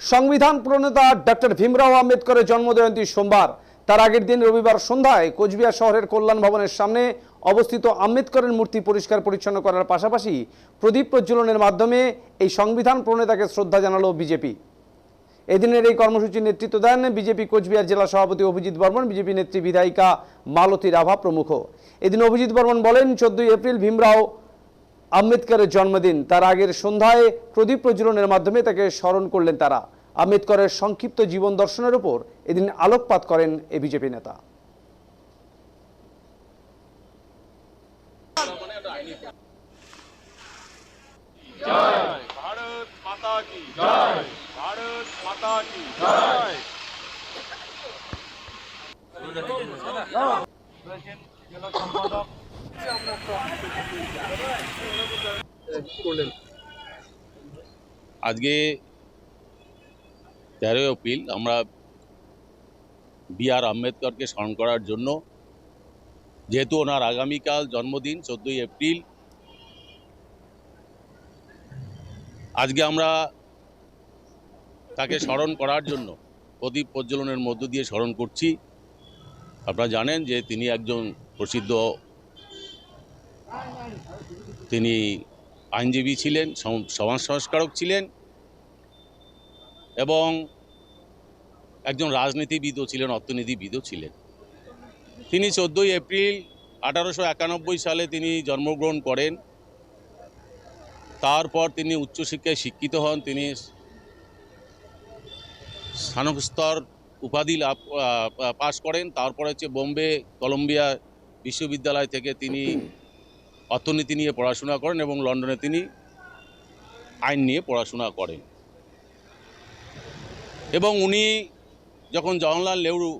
সংবিধান প্রণেতা ডক্টর ভীমরাও আম্বেদকরের জন্মজয়ন্তী সোমবার। তার আগের দিন রবিবার সন্ধ্যায় কোচবিহার শহরের কল্যাণ ভবনের সামনে অবস্থিত আম্বেদকরের মূর্তি পরিষ্কার পরিচ্ছন্ন করার পাশাপাশি প্রদীপ প্রজ্বলনের মাধ্যমে এই সংবিধান প্রণেতাকে শ্রদ্ধা জানালো বিজেপি। এদিনের এই কর্মসূচির নেতৃত্ব দেন বিজেপি কোচবিহার জেলা সভাপতি অভিজিৎ বর্মন, বিজেপি নেত্রী বিধায়িকা মালতী রাভা প্রমুখ। এদিন অভিজিৎ বর্মন বলেন, চোদ্দই এপ্রিল ভীমরাও আম্বেদকরের জন্মদিন। তার আগের সন্ধ্যায় প্রদীপ প্রজ্বলনের মাধ্যমে তাকে স্মরণ করলেন তারা। আম্বেদকরের সংক্ষিপ্ত জীবন দর্শনের উপর এদিন আলোকপাত করেন এ বিজেপি নেতা। আজকে তেরোই এপ্রিল আমরা বি আর আম্বেদকরকে স্মরণ করার জন্য, যেহেতু ওনার আগামীকাল জন্মদিন চোদ্দই এপ্রিল, আজকে আমরা তাকে স্মরণ করার জন্য, প্রদীপ প্রজ্বলনের মধ্য দিয়ে স্মরণ করছি। আপনারা জানেন যে তিনি একজন প্রসিদ্ধ তিনি আইনজীবী ছিলেন সমাজ সংস্কারক ছিলেন এবং একজন রাজনীতিবিদও ছিলেন, অর্থনীতিবিদও ছিলেন। তিনি চোদ্দোই এপ্রিল আঠারোশো একানব্বই সালে তিনি জন্মগ্রহণ করেন। তারপর তিনি উচ্চশিক্ষায় শিক্ষিত হন। তিনি স্নাতকস্তর উপাধি লাভ পাশ করেন। তারপর হচ্ছে বোম্বে, কলম্বিয়া বিশ্ববিদ্যালয় থেকে তিনি অর্থনীতি নিয়ে পড়াশোনা করেন এবং লন্ডনে তিনি আইন নিয়ে পড়াশোনা করেন। এবং উনি যখন জওহরলাল নেহরু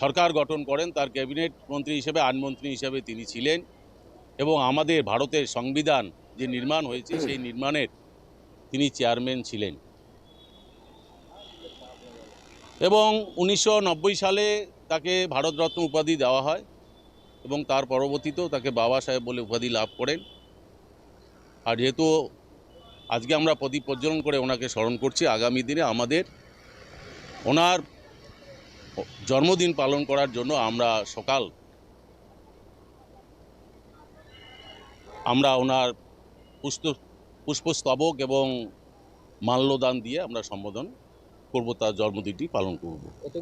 সরকার গঠন করেন, তার ক্যাবিনেট মন্ত্রী হিসেবে আইনমন্ত্রী হিসেবে তিনি ছিলেন এবং আমাদের ভারতের সংবিধান যে নির্মাণ হয়েছে, সেই নির্মাণের তিনি চেয়ারম্যান ছিলেন। এবং উনিশশো নব্বই সালে তাকে ভারতরত্ন উপাধি দেওয়া হয় এবং তার পরবর্তীতেও তাকে বাবা সাহেব বলে উপাধি লাভ করেন। আর যেহেতু আজকে আমরা প্রদীপ প্রজ্বলন করে ওনাকে স্মরণ করছি, আগামী দিনে আমাদের ওনার জন্মদিন পালন করার জন্য আমরা সকাল আমরা ওনার পুষ্প, পুষ্পস্তবক এবং মাল্যদান দিয়ে আমরা সম্বোধন করব তার জন্মদিনটি পালন করব।